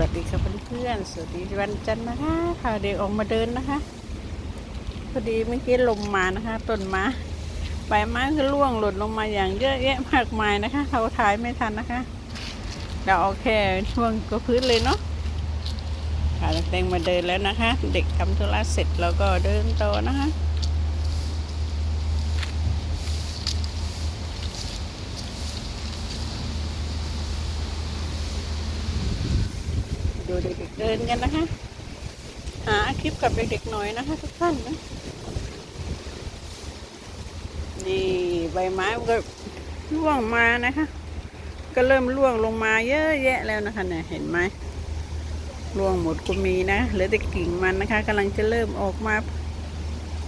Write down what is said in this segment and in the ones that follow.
วัสดีค่ะเพื่อนๆสวัสดีวันจันทร์นะคะพาเด็กออกมาเดินนะคะ พอดีเมื่อกี้ลมมานะคะต้นไม้ใบไม้ก็ร่วงหล่นลงมาอย่างเยอะแยะมากมายนะคะ เราถ่ายไม่ทันนะคะ เราเอาแค่ช่วงก็พื้นเลยเนาะพาเด็กๆมาเดินแล้วนะคะ เด็กทำธุระเสร็จแล้วก็เดินต่อนะคะ เด็กๆเดินกันนะคะ หาคลิปกับเด็กๆหน่อยนะคะทุกท่านนะนี่ใบไม้ก็ร่วงมานะคะ ก็เริ่มร่วงลงมาเยอะแยะแล้วนะคะเนี่ยเห็นไหมร่วงหมดก็มีนะเหลือแต่กิ่งมันนะคะกำลังจะเริ่มออกมา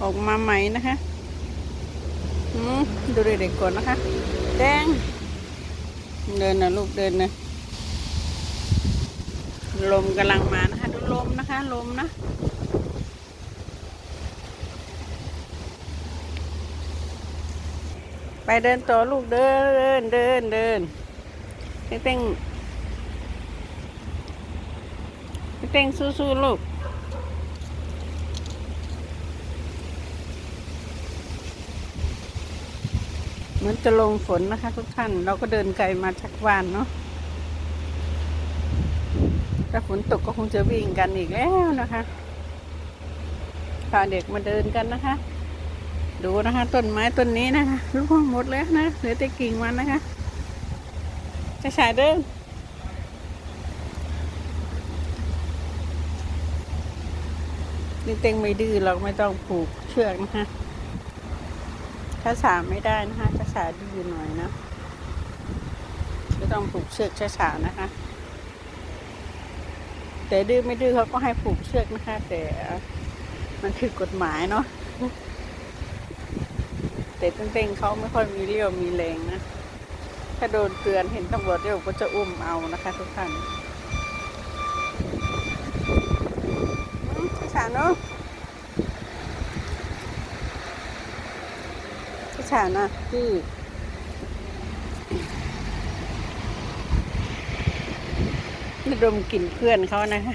ออกมาใหม่นะคะอืมดูเด็กๆก่อนนะคะ แดงเดินนะลูกเดินนะ ลมกำลังมานะคะ ดูลมนะคะ ลมนะไปเดินต่อลูกเดินเดินเดินเต้งเต้งเต้งสู้ๆลูกมือนจะลงฝนนะคะทุกท่าน เราก็เดินไกลมาจากบ้านเนาะ ถ้าฝนตกก็คงจะวิ่งกันอีกแล้วนะคะพาเด็กมาเดินกันนะคะ ดูนะคะต้นไม้ต้นนี้นะคะร่วงหมดแล้วนะเหลือแต่กิ่งมันนะคะจะฉายเดินนี่เต็งไม่ดื้อเราไม่ต้องผูกเชือกนะคะถ้าสาไม่ได้นะคะถ้าสาดื้อหน่อยนะก็ต้องผูกเชือกช้าๆนะคะ แต่ดื้อไม่ดื้อเขาก็ให้ผูกเชือกนะคะ แต่มันคือกฎหมายเนาะแต่เต้งๆเขาไม่ค่อยมีเรี่ยวมีแรงนะ ถ้าโดนเตือนเห็นตำรวจเดี๋ยวก็จะอุ้มเอานะคะ ทุกท่านอืมช้าๆเนาะช้าๆนะดื้ อนี่ดมกลิ่นเพื่อนเขานะคะ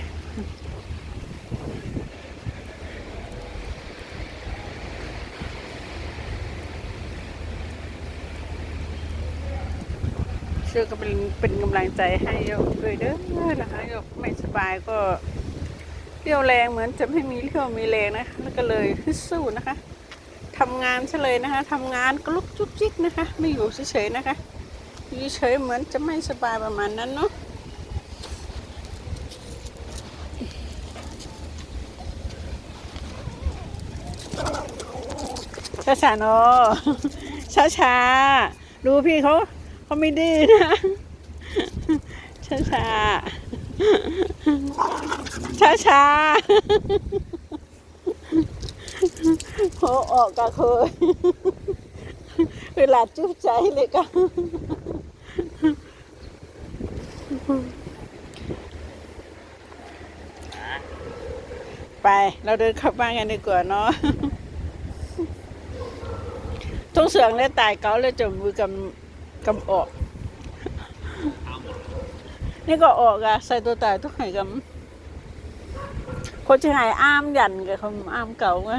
เชื่อก็เป็นเป็นกำลังใจให้โยกด้วยเด้อนะคะโยกไม่สบายก็เรี่ยวแรงเหมือนจะไม่มีเรี่ยวมีแรงนะคะแล้วก็เลยฮึดสู้นะคะทำงานซะเลยนะคะทำงานก็ลุกจุกจิกนะคะ ไม่อยู่เฉยๆนะคะอยู่เฉยเหมือนจะไม่สบายประมาณนั้นเนาะ ช้าช้าๆเนาะช้าช้าดูพี่เขาเขาไม่ดื้อนะช้าช้าช้าช้าๆโหออกก็เคยเวลาจุ๊บใจเลยก็ไป เราเดินเข้าบ้านกันดีกว่าเนาะ ทุ่งเสืองเลยตายเกาเลยจมมือกำกำออกนี่ก็ออกอะใส่ตัวตายทุกไหนกำคนจะหายอ้ามยันกับคำอ้ามเก่าไง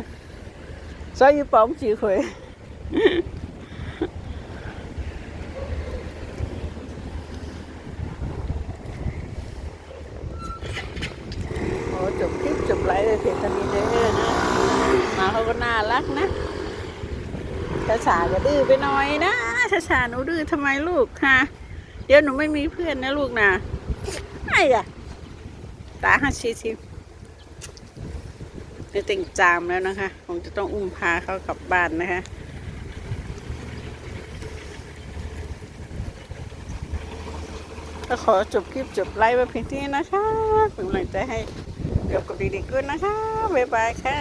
ซอยอยู่ป๋อมจีขวยโอ้จบคลิปจบไลฟ์เลยเพจตอนนี้เด้อนะมาเขาก็น่ารักนะ ชาชาก็ดื้อไปหน่อยนะชาชาหนูดื้อทำไมลูกฮะเดี๋ยวหนูไม่มีเพื่อนนะลูกนะไอ้ะตาฮัชิชิในติ่งจามแล้วนะคะคงจะต้องอุ้มพาเขากลับบ้านนะคะก็ขอจบคลิปจบไลฟ์ไว้เพียงที่นะคะเป็นกำลังใจให้เกี่ยวกับด็กๆด้วยนะคะ บ๊ายบายค่ะ